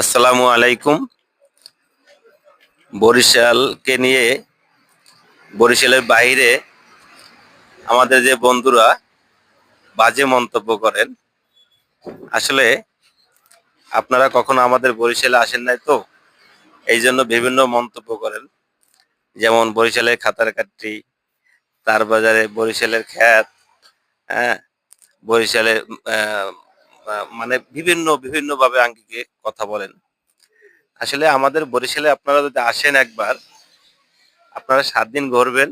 আসসালামু আলাইকুম। বরিশালকে নিয়ে, বরিশালের বাইরে আমাদের যে বন্ধুরা বাজে মন্তব্য করেন, আসলে আপনারা কখনো আমাদের বরিশালে আসেন নাই তো? এই জন্য বিভিন্ন মন্তব্য করেন। যেমন বরিশালের খাতার কাটরি তার বাজারে বরিশালের খ্যাত হ্যাঁ বরিশালের মানে বিভিন্ন বিভিন্ন ভাবে আঙ্গিকে কথা বলেন। আসলে আমাদের বরিশালে আপনারা যদি আসেন একবার, আপনারা সাত দিন ঘুরবেন,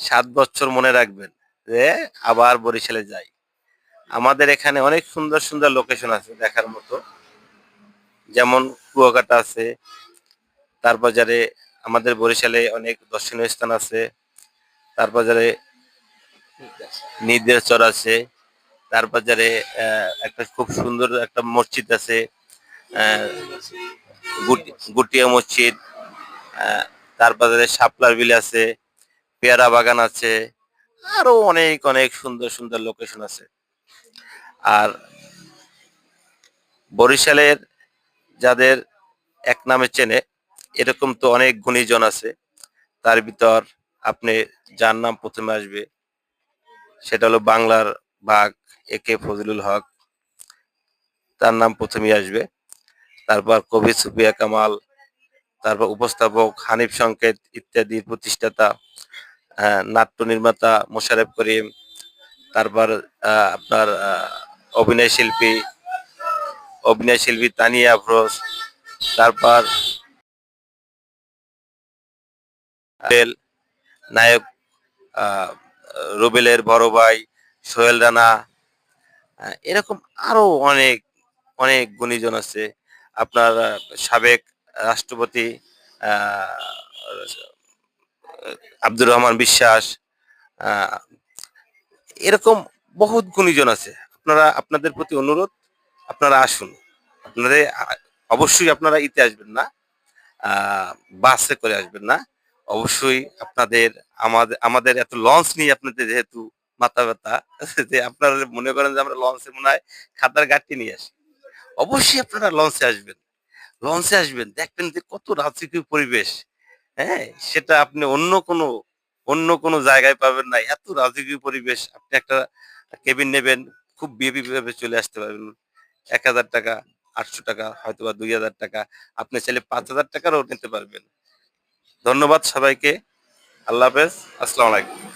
সাত বছর মনে রাখবেন যে আবার বরিশালে যাই। আমাদের এখানে অনেক সুন্দর সুন্দর লোকেশন আছে দেখার মতো। যেমন কুয়াকাটা আছে, তার বাজারে আমাদের বরিশালে অনেক দর্শনীয় স্থান আছে, তার বাজারে নির্দেশচর আছে। তার বাজারে একটা খুব সুন্দর একটা মসজিদ আছে গুটিয়া মসজিদ তার বাজারে শাপলার বিল আছে, পেয়ারা বাগান আছে, আরও অনেক অনেক সুন্দর সুন্দর লোকেশন আছে। আর বরিশালের যাদের এক নামে চেনে, এরকম তো অনেক গুণীজন আছে, তার ভিতর আপনি যার নাম প্রথমে আসবে, সেটা হলো বাংলার বাঘ এ কে ফজলুল হক তার নাম প্রথমেই আসবে। তারপর কবি সুফিয়া কামাল তারপর উপস্থাপক হানিফ সংকেত ইত্যাদির প্রতিষ্ঠাতা আহ, নাট্য নির্মাতা মোশারেফ করিম তারপর আপনার অভিনয় শিল্পী অভিনয় শিল্পী তানিয়া আফরোজ তারপর নায়ক রুবেলের বড় ভাই সোহেল রানা এরকম আরও অনেক অনেক গুণীজন আছে। আপনার সাবেক রাষ্ট্রপতি আব্দুর রহমান বিশ্বাস এরকম বহুত গুণীজন আছে। আপনারা, আপনাদের প্রতি অনুরোধ, আপনারা আসুন। আপনাদের অবশ্যই আপনারা ইতে আসবেন না বাসে করে আসবেন না। অবশ্যই আপনাদের, আমাদের আমাদের এত লঞ্চ নিয়ে আপনাদের যেহেতু মাথা ব্যথা, যে আপনারা মনে করেন যে আমরা লঞ্চে মনে হয় খাতার গাড়ি নিয়ে আসি। অবশ্যই আপনারা লঞ্চে আসবেন। লঞ্চে আসবেন, দেখবেন যে কত রাজকীয় পরিবেশ হ্যাঁ? সেটা আপনি অন্য কোনো অন্য কোনো জায়গায় পাবেন না। এত রাজকীয় পরিবেশ, আপনি একটা কেবিন নেবেন, খুব বিএপি ভাবে চলে আসতে পারবেন। এক হাজার টাকা, আটশো টাকা হয়তো বা দুই হাজার টাকা, আপনি চাইলে পাঁচ হাজার টাকারও নিতে পারবেন। ধন্যবাদ সবাইকে। আল্লাহ হাফেজ। আসসালামু আলাইকুম।